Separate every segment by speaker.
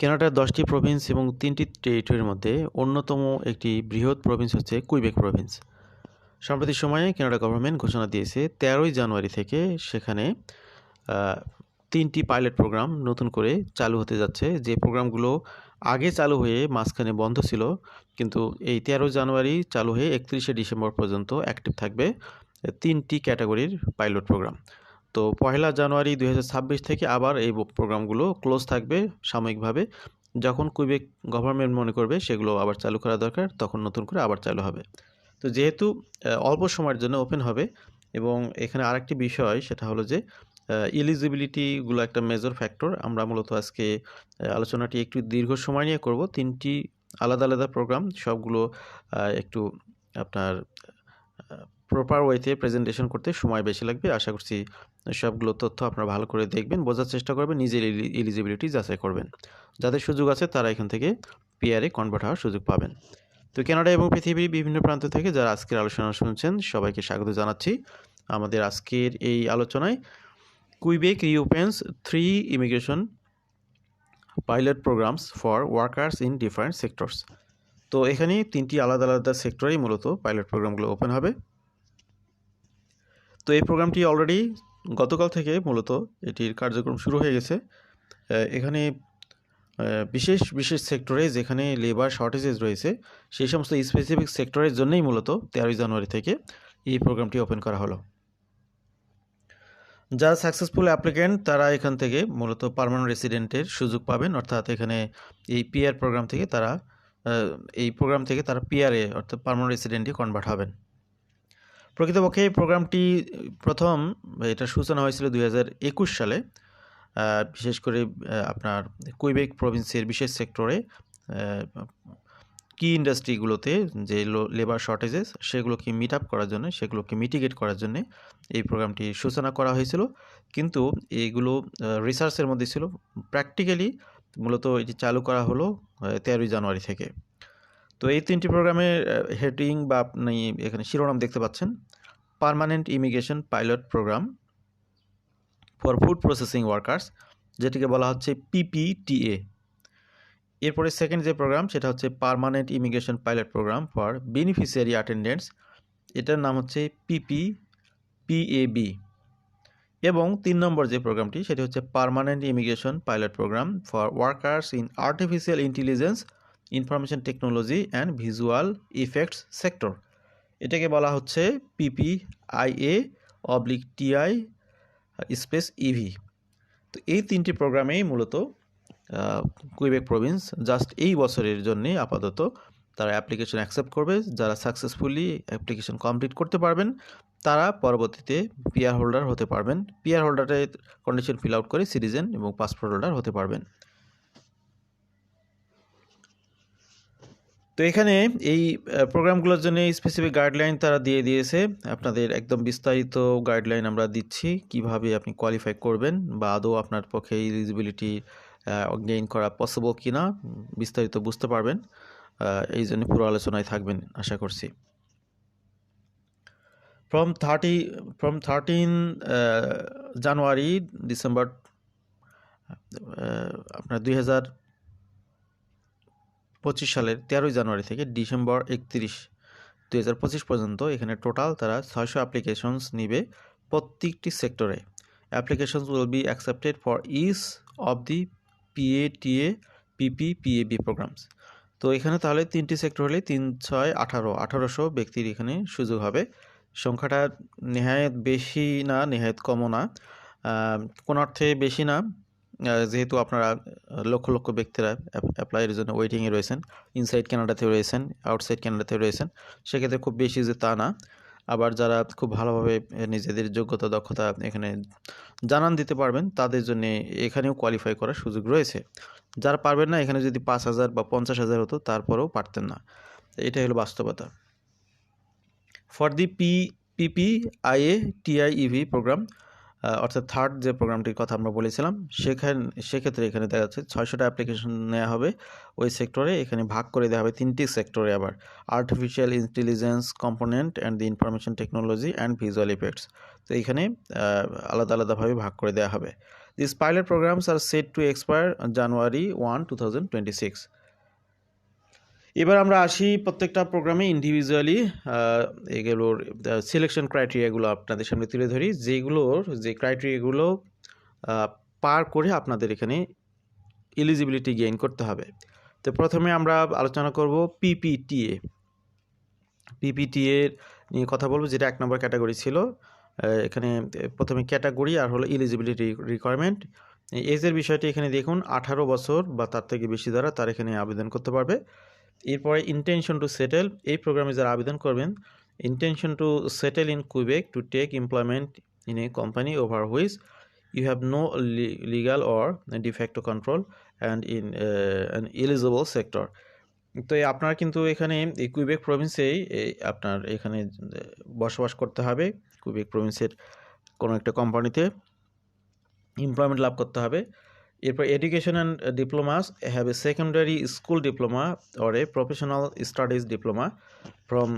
Speaker 1: কানাডার দশটি প্রভিন্স এবং তিনটি টেরিটরির মধ্যে অন্যতম একটি বৃহৎ প্রভিন্স হচ্ছে কুইবেক প্রভিন্স। সাম্প্রতিক সময়ে কানাডা গভর্নমেন্ট ঘোষণা দিয়েছে, তেরোই জানুয়ারি থেকে সেখানে তিনটি পাইলট প্রোগ্রাম নতুন করে চালু হতে যাচ্ছে। যে প্রোগ্রামগুলো আগে চালু হয়ে মাঝখানে বন্ধ ছিল, কিন্তু এই তেরো জানুয়ারি চালু হয়ে একত্রিশে ডিসেম্বর পর্যন্ত অ্যাক্টিভ থাকবে, তিনটি ক্যাটাগরির পাইলট প্রোগ্রাম তো পহেলা জানুয়ারি দু হাজার ছাব্বিশ থেকে আবার এই প্রোগ্রামগুলো ক্লোজ থাকবে সাময়িকভাবে। যখন কুইবেক গভর্নমেন্ট মনে করবে সেগুলো আবার চালু করা দরকার, তখন নতুন করে আবার চালু হবে। তো যেহেতু অল্প সময়ের জন্য ওপেন হবে এবং এখানে আরেকটি বিষয় সেটা হলো যে ইলিজিবিলিটিগুলো একটা মেজর ফ্যাক্টর আমরা মূলত আজকে আলোচনাটি একটু দীর্ঘ সময় নিয়ে করব। তিনটি আলাদা আলাদা প্রোগ্রাম সবগুলো একটু আপনার প্রপার ওয়েতে প্রেজেন্টেশন করতে সময় বেশি লাগবে। আশা করছি সবগুলো তথ্য আপনারা ভালো করে দেখবেন, বোঝার চেষ্টা করবেন, নিজের এলিজিবিলিটি যাচাই করবেন। যাদের সুযোগ আছে তারা এখান থেকে পিআরে কনভার্ট হওয়ার সুযোগ পাবেন। তো কানাডা এবং পৃথিবীর বিভিন্ন প্রান্ত থেকে যারা আজকের আলোচনা শুনছেন, সবাইকে স্বাগত জানাচ্ছি। আমাদের আজকের এই আলোচনায় Quebec reopens three immigration pilot programmes for workers in different sectors তো এখানে তিনটি আলাদা আলাদা সেক্টরেই মূলত পাইলট প্রোগ্রামগুলো ওপেন হবে। তো এই প্রোগ্রামটি অলরেডি গতকাল থেকে মূলত এটির কার্যক্রম শুরু হয়ে গেছে। এখানে বিশেষ বিশেষ সেক্টরে যেখানে লেবার শর্টেজেস রয়েছে, সেই সমস্ত স্পেসিফিক সেক্টরের জন্যই মূলত তেরোই জানুয়ারি থেকে এই প্রোগ্রামটি ওপেন করা হলো। যারা সাকসেসফুল অ্যাপ্লিক্যান্ট তারা এখান থেকে মূলত পার্মানেন্ট রেসিডেন্টের সুযোগ পাবেন। অর্থাৎ এখানে এই পিআর প্রোগ্রাম থেকে তারা এই প্রোগ্রাম থেকে তারা পিআরএ অর্থাৎ পার্মানেন্ট রেসিডেন্টে কনভার্ট হবেন। প্রকৃতপক্ষে এই প্রোগ্রামটি, প্রথম এটা সূচনা হয়েছিল দু হাজার একুশ সালে বিশেষ করে আপনার কুইবেক প্রভিন্সের বিশেষ সেক্টরে কি ইন্ডাস্ট্রিগুলোতে যে লেবার শর্টেজেস সেগুলোকে মিট আপ করার জন্য, সেগুলোকে মিটিগেট করার জন্য এই প্রোগ্রামটি সূচনা করা হয়েছিল। কিন্তু এইগুলো রিসার্চের মধ্যে ছিল। প্র্যাকটিক্যালি মূলত এটি চালু করা হলো তেরোই জানুয়ারি থেকে। তো এই তিনটি প্রোগ্রামের হেডিং বা আপনি এখানে শিরোনাম দেখতে পাচ্ছেন। Permanent immigration pilot programme for food processing workers যেটিকে বলা হচ্ছে পিপিটিএ এরপরে সেকেন্ড যে প্রোগ্রাম সেটা হচ্ছে permanent immigration pilot programme for beneficiary attendants এটার নাম হচ্ছে পিপি পিএবি এবং তিন নম্বর যে প্রোগ্রামটি সেটি হচ্ছে permanent immigration pilot programme for workers in artificial intelligence information technology and visual effects sector. এটাকে বলা হচ্ছে P P I A oblique T I space E V তো এই তিনটি প্রোগ্রামেই মূলত কুইবেক প্রভিন্স জাস্ট এই বছরের জন্যে আপাতত তারা অ্যাপ্লিকেশন অ্যাকসেপ্ট করবে। যারা সাকসেসফুলি অ্যাপ্লিকেশন কমপ্লিট করতে পারবেন, তারা পরবর্তীতে পিয়ার হোল্ডার হতে পারবেন। পিয়ার হোল্ডারের কন্ডিশন ফিল আউট করে সিটিজেন এবং পাসপোর্ট হোল্ডার হতে পারবেন। তো এখানে এই প্রোগ্রামগুলোর জন্য স্পেসিফিক গাইডলাইন তারা দিয়ে দিয়েছে। আপনাদের একদম বিস্তারিত গাইডলাইন আমরা দিচ্ছি কীভাবে আপনি কোয়ালিফাই করবেন বা আদৌ আপনার পক্ষে এলিজিবিলিটি গেইন করা পসিবল কি না বিস্তারিত বুঝতে পারবেন। এই জন্য পুরো আলোচনায় থাকবেন আশা করছি। From thirty from thirteen January December আপনার দুই হাজার পঁচিশ সালের তেরোই জানুয়ারি থেকে ডিসেম্বর একত্রিশ দু হাজার পঁচিশ পর্যন্ত এখানে টোটাল তারা ছয়শো অ্যাপ্লিকেশনস নিবে প্রত্যেকটি সেক্টরে। Applications will be accepted for each of the P A T A P P P A B programmes. তো এখানে তাহলে তিনটি সেক্টর হলে তিন, ছয়, আঠারো, আঠারোশো ব্যক্তির এখানে সুযোগ হবে। সংখ্যাটা নেহায়ত বেশি না, নেহায়ত কমও না। কোনো অর্থে বেশি না যেহেতু আপনারা লক্ষ লক্ষ ব্যক্তিরা অ্যাপ্লাইয়ের জন্য ওয়েটিংয়ে রয়েছেন ইনসাইড কানাডাতে রয়েছেন আউটসাইড কানাডাতে রয়েছেন, সেক্ষেত্রে খুব বেশি যে তা না। আবার যারা খুব ভালোভাবে নিজেদের যোগ্যতা, দক্ষতা এখানে জানান দিতে পারবেন, তাদের জন্য এখানেও কোয়ালিফাই করার সুযোগ রয়েছে। যারা পারবেন না, এখানে যদি পাঁচ হাজার বা পঞ্চাশ হাজার হতো, তারপরেও পারতেন না। এটাই হলো বাস্তবতা। For the P P P I A T I I E V programme অর্থাৎ থার্ড যে প্রোগ্রামটির কথা আমরা বলেছিলাম সেখানে সেক্ষেত্রে এখানে দেখা যাচ্ছে ছয়শোটা অ্যাপ্লিকেশন নেওয়া হবে। ওই সেক্টরে এখানে ভাগ করে দেওয়া হবে তিনটি সেক্টরে আবার। Artificial intelligence component and the information technology and visual effects তো এইখানে আহ, আলাদা আলাদাভাবে ভাগ করে দেওয়া হবে। This pilot programmes are set to expire January one two thousand twenty six এবার আমরা আসি প্রত্যেকটা প্রোগ্রামে ইন্ডিভিজুয়ালি এগুলোর সিলেকশন ক্রাইটেরিয়াগুলো আপনাদের সামনে তুলে ধরি। যেগুলোর, যে ক্রাইটেরিয়াগুলো পার করে আপনাদের এখানে এলিজিবিলিটি গেইন করতে হবে। তো প্রথমে আমরা আলোচনা করব পিপিটিএ পিপিটিএ নিয়ে কথা বলব, যেটা এক নম্বর ক্যাটাগরি ছিল। এখানে প্রথমে ক্যাটাগরি আর হলো এলিজিবিলিটি রিকোয়ারমেন্ট এজের বিষয়টি এখানে দেখুন, আঠারো বছর বা তার থেকে বেশি দ্বারা তার এখানে আবেদন করতে পারবে। এরপরে ইন্টেনশন টু সেটেল এই প্রোগ্রামে যারা আবেদন করবেন intention to settle in Quebec to take employment in a company over which you have no legal or de facto control and in an eligible sector তো আপনার কিন্তু এখানে, এই কুইবেক প্রভিন্সেই আপনার এখানে বসবাস করতে হবে। কুইবেক প্রভিন্সের কোনো একটা কোম্পানিতে এমপ্লয়মেন্ট লাভ করতে হবে। এরপর education and diplomas have a secondary school diploma or a professional studies diploma from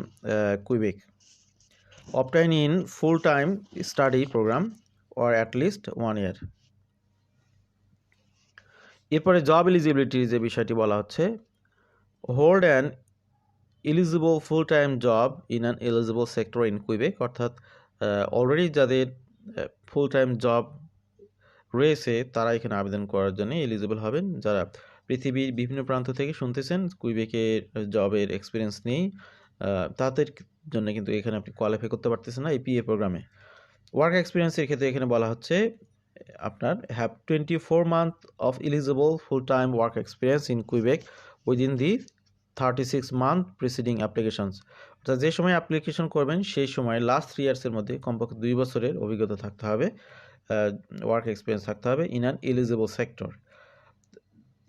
Speaker 1: Quebec obtained in full time study programme or at least one year এরপরে জব এলিজিবিলিটির যে বিষয়টি বলা হচ্ছে hold an eligible full time job in an eligible sector in Quebec অর্থাৎ already যাদের ফুল time job রয়েছে, তারা এখানে আবেদন করার জন্য এলিজিবল হবেন। যারা পৃথিবীর বিভিন্ন প্রান্ত থেকে শুনতেছেন কুইবেকের জবের এক্সপিরিয়েন্স নেই তাদের জন্য কিন্তু এখানে আপনি কোয়ালিফাই করতে পারতেছেন না এই পিএ প্রোগ্রামে ওয়ার্ক এক্সপিরিয়েন্সের ক্ষেত্রে এখানে বলা হচ্ছে, আপনার have twenty four month of eligible full time work experience in Quebec within the thirty six month preceding applications অর্থাৎ যে সময় অ্যাপ্লিকেশন করবেন, সেই সময় লাস্ট থ্রি ইয়ার্সের মধ্যে কমপক্ষে দুই বছরের অভিজ্ঞতা থাকতে হবে। ওয়ার্ক এক্সপিরিয়েন্স থাকতে হবে in an eligible sector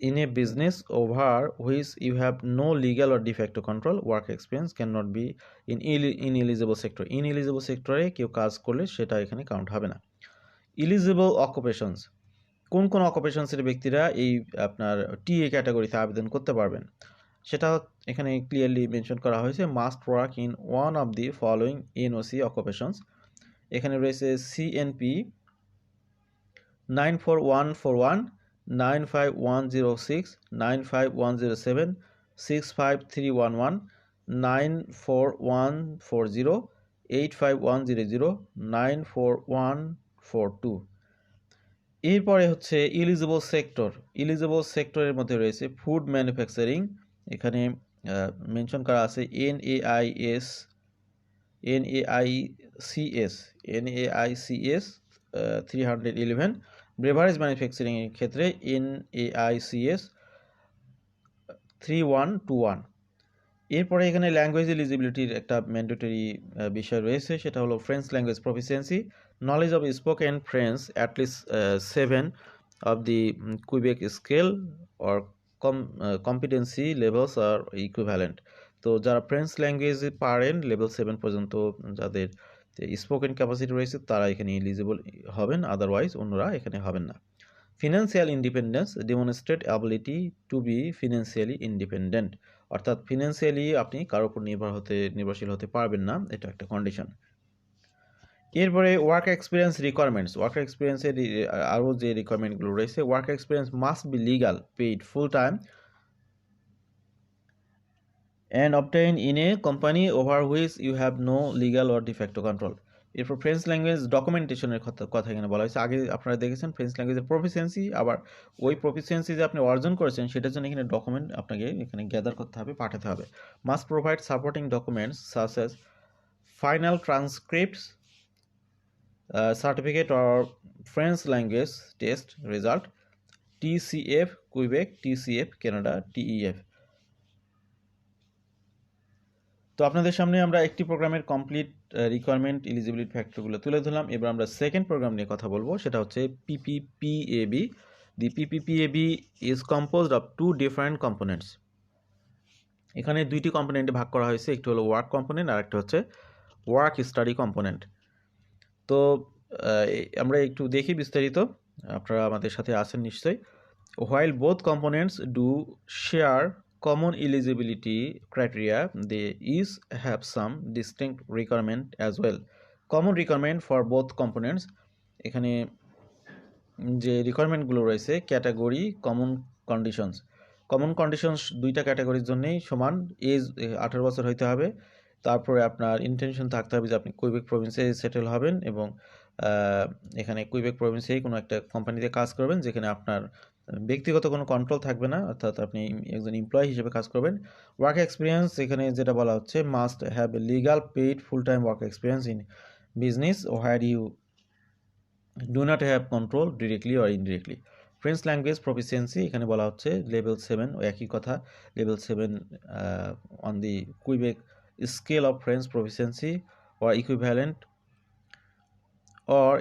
Speaker 1: in a business over which you have no legal or de facto control work experience can not be in in eligible sector in eligible সেক্টরে কেউ কাজ করলে সেটা এখানে কাউন্ট হবে না। ইলিজিবল অকুপেশনস কোন কোন অকুপেশনসের ব্যক্তিরা এই আপনার টিএ ক্যাটাগরিতে আবেদন করতে পারবেন? সেটা এখানে ক্লিয়ারলি মেনশন করা হয়েছে। Must work in one of the following NOC occupations এখানে রয়েছে CNP nine four one four one, nine five one zero six, nine five one zero seven six five three one one nine four one four zero eight five one zero zero nine four one four two এরপরে হচ্ছে eligible sector eligible সেক্টরের মধ্যে রয়েছে food manufacturing এখানে mention করা আছে N A I S N A I C S N A I CS three hundred eleven beverage ম্যানুফ্যাকচারিংয়ের ক্ষেত্রে N A I CS three one two one এরপরে এখানে language এলিজিবিলিটির একটা ম্যান্ডেটরি বিষয় রয়েছে, সেটা হলো French language proficiency knowledge of spoken French at least seven of the Quebec scale or com competency levels আর equivalent তো যারা ফ্রেঞ্চ ল্যাঙ্গুয়েজ পারেন লেভেল সেভেন পর্যন্ত যাদের স্পোকেন ক্যাপাসিটি রয়েছে, তারা এখানে এলিজিবল হবেন আদারওয়াইজ অন্যরা এখানে হবেন না। Financial independence demonstrate ability to be financially independent অর্থাৎ ফিনান্সিয়ালি আপনি কারোর উপর নির্ভর হতে, নির্ভরশীল হতে পারবেন না, এটা একটা কন্ডিশন এরপরে ওয়ার্ক এক্সপিরিয়েন্স রিকোয়ারমেন্টস ওয়ার্ক এক্সপিরিয়েন্সের আরও যে রিকোয়ারমেন্টগুলো রয়েছে work experience must be legal paid full time and obtain in a company over which you have no legal or de facto control এরপর ফ্রেঞ্চ ল্যাঙ্গুয়েজ ডকুমেন্টেশনের কথা এখানে বলা হয়েছে। আগে আপনারা দেখেছেন ফ্রেঞ্চ ল্যাঙ্গুয়েজের প্রফিসিয়েন্সি আবার ওই প্রফিসিয়েন্সি যে আপনি অর্জন করেছেন, সেটার জন্য এখানে ডকুমেন্ট আপনাকে এখানে গ্যাদার করতে হবে, পাঠাতে হবে। Must provide supporting documents such as final transcripts certificate or French language test result TCF Quebec TCF Canada TEF তো আপনাদের সামনে আমরা একটি প্রোগ্রামের কমপ্লিট রিকোয়ারমেন্ট এলিজিবিলিটি ফ্যাক্টরগুলো তুলে ধরলাম। এবার আমরা সেকেন্ড প্রোগ্রাম নিয়ে কথা বলব। সেটা হচ্ছে PPPAB the PPPAB is composed of two different components এখানে দুইটি কম্পোনেন্টে ভাগ করা হয়েছে। একটি হলো ওয়ার্ক কম্পোনেন্ট আর একটা হচ্ছে ওয়ার্ক স্টাডি কম্পোনেন্ট তো আমরা একটু দেখি বিস্তারিত। আপনারা আমাদের সাথে আছেন নিশ্চয়ই। While both components do share common eligibility criteria, they each have some distinct requirement as well. Common requirement for both components, এখানে যে রিকোয়ারমেন্টগুলো রয়েছে category common conditions common conditions দুইটা ক্যাটাগরির জন্যই সমান এজ আঠারো বছর হইতে হবে। তারপরে আপনার ইন্টেনশন থাকতে হবে যে আপনি কুইবেক প্রভিন্সে সেটেল হবেন এবং এখানে কুইবেক প্রভিন্সেই কোনো একটা কোম্পানিতে কাজ করবেন, যেখানে আপনার ব্যক্তিগত কোনো কন্ট্রোল থাকবে না, অর্থাৎ আপনি একজন এমপ্লয়ি হিসেবে কাজ করবেন। ওয়ার্ক এক্সপিরিয়েন্স এখানে যেটা বলা হচ্ছে must have a legal paid full time work experience in business where you do not have control directly or indirectly French language proficiency এখানে বলা হচ্ছে লেভেল সেভেন ও একই কথা level seven on the Quebec scale of French proficiency or equivalent or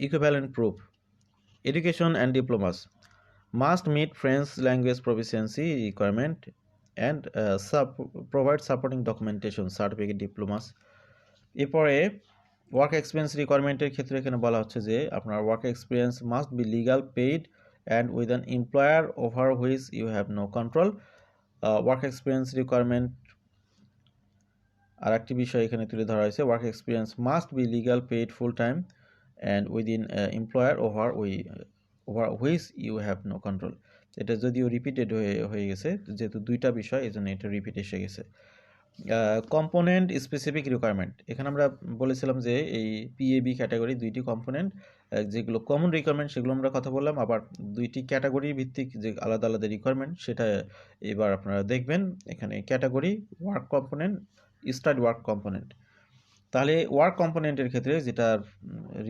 Speaker 1: equivalent proof education and diplomas. Must meet french language proficiency requirement and uh, sub provide supporting documentation certificate diplomas. এরপরে work experience রিকোয়ারমেন্টের ক্ষেত্রে এখানে বলা হচ্ছে যে আপনার work experience must be legal paid and with an employer over which you have no control work experience requirement আর একটি বিষয় এখানে তুলে ধরা হয়েছে work experience must be legal paid full time and within employer over we over which you have no control এটা যদিও repeated হয়ে হয়ে গেছে, যেহেতু দুইটা বিষয় এই জন্য এটা রিপিট এসে গেছে। কম্পোনেন্ট স্পেসিফিক রিকোয়ারমেন্ট এখানে আমরা বলেছিলাম যে এই পিএবি ক্যাটাগরি দুইটি কম্পোনেন্ট যেগুলো কমন রিকোয়ারমেন্ট সেগুলো আমরা কথা বললাম। আবার দুইটি ক্যাটাগরি ভিত্তিক যে আলাদা আলাদা রিকোয়ারমেন্ট সেটা এবার আপনারা দেখবেন। এখানে category work component start work component তাহলে ওয়ার্ক কম্পোনেন্টের ক্ষেত্রে যেটা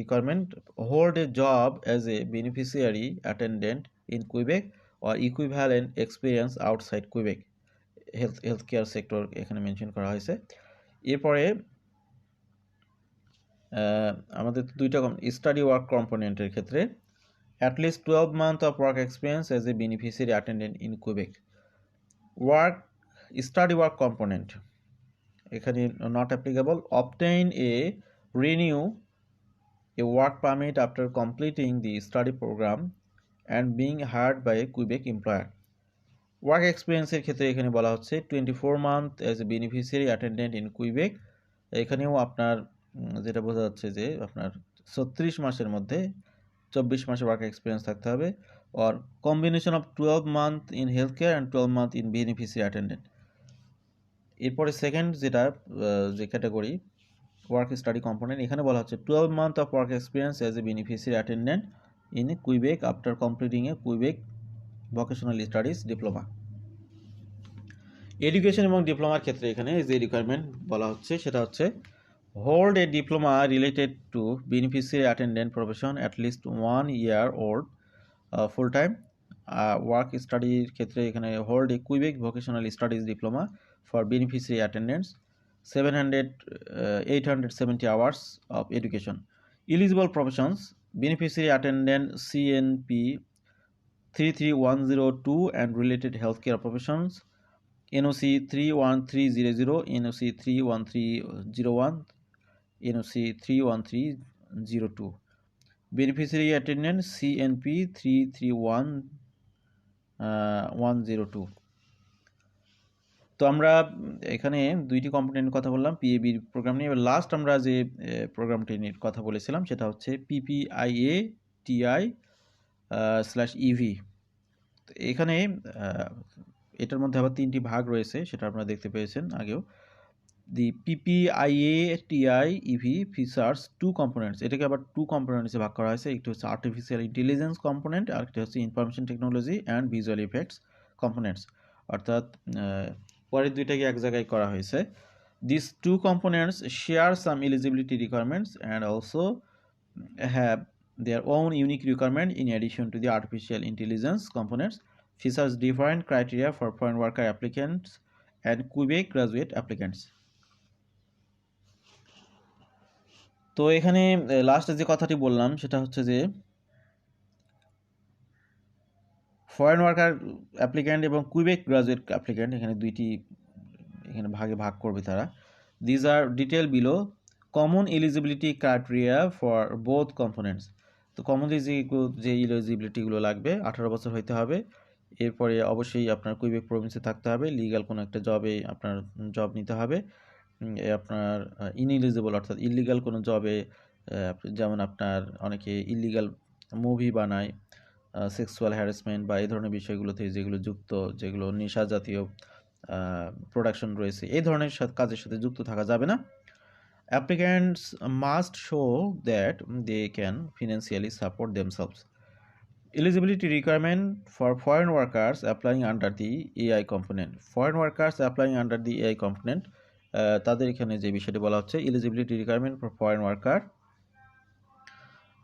Speaker 1: requirement hold a job as a beneficiary attendant in Quebec or equivalent experience outside Quebec health health care sector এখানে মেনশন করা হয়েছে। এরপরে আমাদের দুইটা স্টাডি ওয়ার্ক কম্পোনেন্টের ক্ষেত্রে at least twelve month of work experience as a beneficiary attendant in Quebec work study work component এখানে not applicable obtain a renew a work permit after completing the study programme and being hired by a Quebec employer work এক্সপিরিয়েন্সের ক্ষেত্রে এখানে বলা হচ্ছে twenty four month as a beneficiary attendant in Quebec এখানেও আপনার যেটা বোঝা যাচ্ছে যে আপনার ছত্রিশ মাসের মধ্যে চব্বিশ মাসের ওয়ার্ক এক্সপিরিয়েন্স থাকতে হবে। Or combination of twelve month in health care and twelve month in beneficiary attendant এরপরে সেকেন্ড যেটা যে ক্যাটাগরি ওয়ার্ক স্টাডি কম্পোনেন্ট এখানে বলা হচ্ছে twelve month of work experience as a beneficiary attendant in Quebec after completing a Quebec vocational studies diploma education এবং ডিপ্লোমার ক্ষেত্রে এখানে যে রিকোয়ারমেন্ট বলা হচ্ছে, সেটা হচ্ছে hold a diploma related to beneficiary attendant profession at least one year old full time work স্টাডির ক্ষেত্রে এখানে hold a Quebec vocational studies diploma for beneficiary attendance 700 uh, 870 hours of education. Eligible professions beneficiary attendant cnp 33102 and related healthcare professions noc 31300 noc 31301 noc 31302 beneficiary attendant cnp 331 uh, 102 তো আমরা এখানে দুইটি component কথা বললাম পিএবির programme নিয়ে। এবার last আমরা যে প্রোগ্রামটি নিয়ে কথা বলেছিলাম, সেটা হচ্ছে পিপিআইএ টিআই স্ল্যাশ ইভি তো এখানে এটার মধ্যে আবার তিনটি ভাগ রয়েছে, সেটা আপনারা দেখতে পেয়েছেন আগেও। The PPIA TI EV features two components এটাকে আবার টু কম্পোনেন্টসে ভাগ করা হয়েছে। একটি হচ্ছে আর্টিফিশিয়াল ইন্টেলিজেন্স কম্পোনেন্ট আর একটি হচ্ছে information technology and visual effects components অর্থাৎ পরের দুইটাকে এক জায়গায় করা হয়েছে this two components share some eligibility requirements and also have their own unique requirement in addition to the artificial intelligence components features different criteria for foreign worker applicants and Quebec graduate applicants. তো এখানে লাস্টে যে কথাটি বললাম, সেটা হচ্ছে যে foreign worker applicant এবং কুইবেক গ্রাজুয়েট অ্যাপ্লিক্যান্ট এখানে দুইটি, এখানে ভাগে ভাগ করবে তারা। These are detail below common eligibility criteria for both components তো কমনলি যে যে এলিজিবিলিটিগুলো লাগবে, আঠারো বছর হইতে হবে। এরপরে অবশ্যই আপনার কুইবেক প্রভিন্সে থাকতে হবে। লিগাল কোনো একটা জবে আপনার জব নিতে হবে। আপনার ইনএলিজিবল অর্থাৎ ইলিগাল কোনো জবে যেমন আপনার অনেকে ইলিগাল মুভি বানায় সেক্সুয়াল হ্যারাসমেন্ট বা এই ধরনের বিষয়গুলোতে যেগুলো যুক্ত, যেগুলো নেশা জাতীয় প্রোডাকশন রয়েছে, এই ধরনের কাজের সাথে যুক্ত থাকা যাবে না। Applicants must show that they can financially support themselves eligibility requirement for foreign workers applying under the AI component foreign workers applying under the AI component তাদের এখানে যে বিষয়টি বলা হচ্ছে eligibility requirement for foreign worker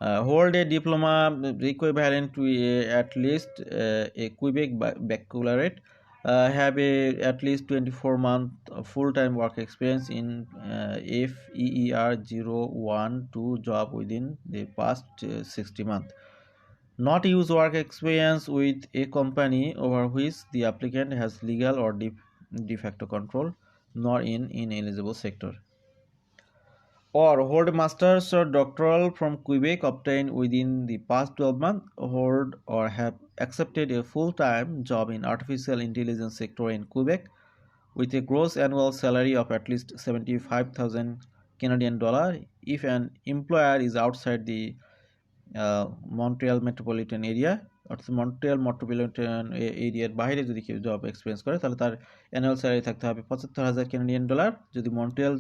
Speaker 1: uh, hold a diploma equivalent to a, at least uh, a Quebec baccalaureate. Uh, have a at least 24 month full-time work experience in uh, FEER 012 job within the past uh, 60 months not use work experience with a company over which the applicant has legal or de, de facto control nor in ineligible sector or hold masters or doctoral from Quebec obtained within the past 12 months hold or have accepted a full-time job in artificial intelligence sector in Quebec with a gross annual salary of at least 75,000 Canadian dollar if an employer is outside the Montreal metropolitan area অর্থাৎ Montreal metropolitan এরিয়ার বাইরে যদি কেউ job experience করে তাহলে তার annual salary থাকতে হবে পঁচাত্তর হাজার ডলার যদি মন্ট্রিয়াল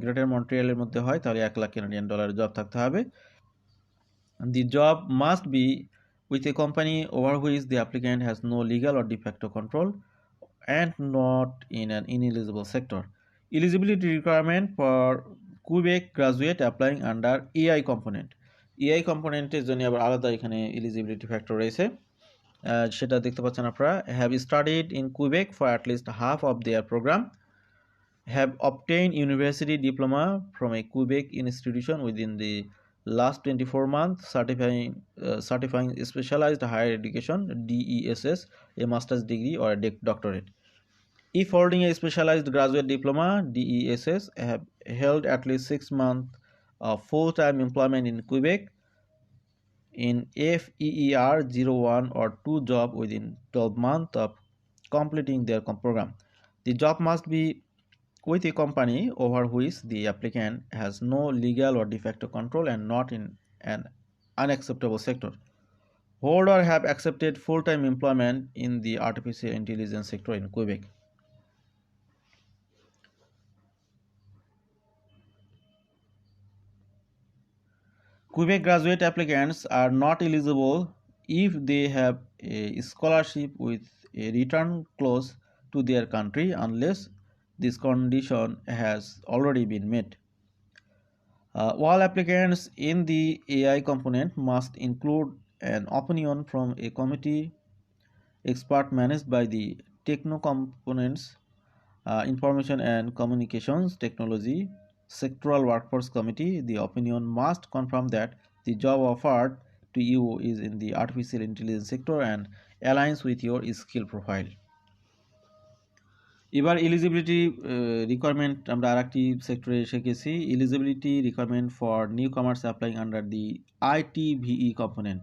Speaker 1: গ্রেটার মন্ট্রিয়ালের মধ্যে হয়, তাহলে এক লাখ কেনাডিয়ান ডলার জব থাকতে হবে। The job must be with a company over which the applicant has no legal or de facto control and not in an ineligible sector eligibility requirement for Quebec graduate applying under AI component AI কম্পোনেন্টের জন্য আবার আলাদা এখানে eligibility factor রয়েছে। সেটা দেখতে পাচ্ছেন আপনারা। Have studied in Quebec for at least half of their programme have obtained university diploma from a Quebec institution within the last 24 months certifying uh, certifying specialized higher education DESS a master's degree or a doctorate. If holding a specialized graduate diploma DESS have held at least 6 months of full-time employment in Quebec in FEER 01 or 2 job within 12 months of completing their program. The job must be with a company over which the applicant has no legal or de facto control and not in an unacceptable sector. Hold or have accepted full-time employment in the artificial intelligence sector in Quebec. Quebec graduate applicants are not eligible if they have a scholarship with a return clause to their country unless this condition has already been met. Uh, all applicants in the AI component must include an opinion from a committee expert managed by the Techno Components uh, Information and Communications Technology sectoral workforce committee the opinion must confirm that the job offered to you is in the artificial intelligence sector and aligns with your skill profile এবার eligibility requirement আমরা আর একটি সেক্টরে শিখেছি গেছি eligibility requirement for newcomers applying under the ITVE component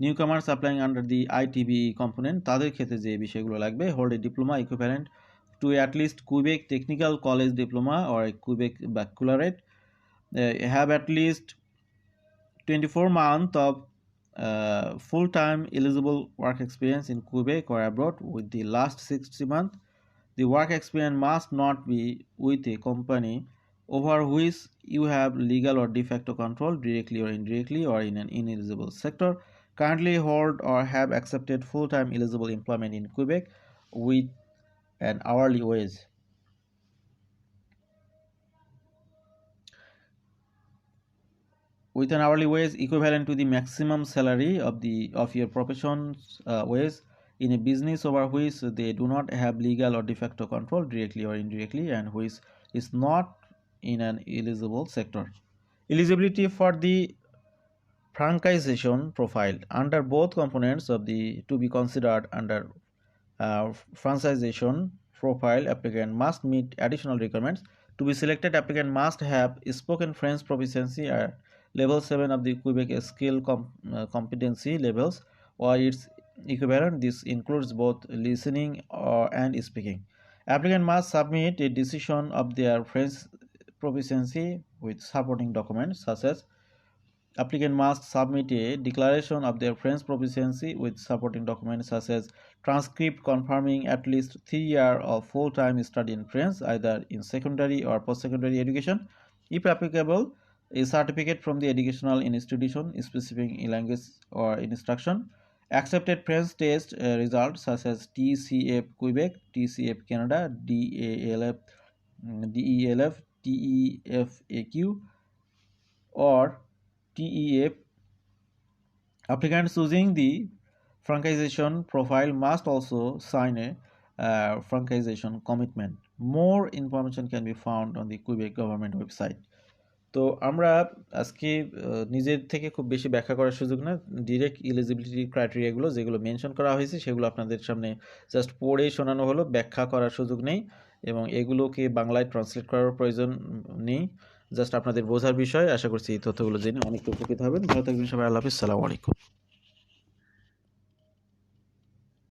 Speaker 1: newcomers applying under the ITVE component তাদের ক্ষেত্রে যে বিষয়গুলো লাগবে hold a diploma equivalent to at least Quebec technical college diploma or Quebec baccalaureate have at least twenty four month of full time eligible work experience in Quebec or abroad with the last sixty month The work experience must not be with a company over which you have legal or de facto control directly or indirectly or in an ineligible sector. Currently hold or have accepted full-time eligible employment in Quebec with an hourly wage. With an hourly wage equivalent to the maximum salary of the of your profession's uh, wage in a business over which they do not have legal or de facto control directly or indirectly and which is not in an eligible sector. Eligibility for the franchisation profile under both components of the to be considered under uh, franchisation profile applicant must meet additional requirements to be selected applicant must have spoken french proficiency at level 7 of the quebec skill uh, competency levels or its equivalent this includes both listening or, and speaking applicant must submit a decision of their french proficiency with supporting documents such as applicant must submit a declaration of their French proficiency with supporting documents such as transcript confirming at least three years of full-time study in French, either in secondary or post-secondary education. If applicable, a certificate from the educational institution specifying language or instruction. Accepted French test uh, results such as TCF Quebec, TCF Canada, DALF, mm, DELF, TEFAQ, or TEF. Applicants using the franchisation profile must also sign a uh, franchisation commitment. More information can be found on the Quebec government website. তো আমরা আজকে নিজের থেকে খুব বেশি ব্যাখ্যা করার সুযোগ না ডিরেক্ট ইলিজিবিলিটি ক্রাইটেরিয়াগুলো যেগুলো মেনশন করা হয়েছে সেগুলো আপনাদের সামনে জাস্ট পড়ে শোনানো হলো, ব্যাখ্যা করার সুযোগ নেই এবং এগুলোকে বাংলায় ট্রান্সলেট করার প্রয়োজন নেই। জাস্ট আপনাদের বোঝার বিষয়, আশা করছি এই তথ্যগুলো জেনে অনেক উপকৃত হবেন। ভালো থাকবেন সবাই, আল্লাহ হাফিজ, সালামু আলাইকুম।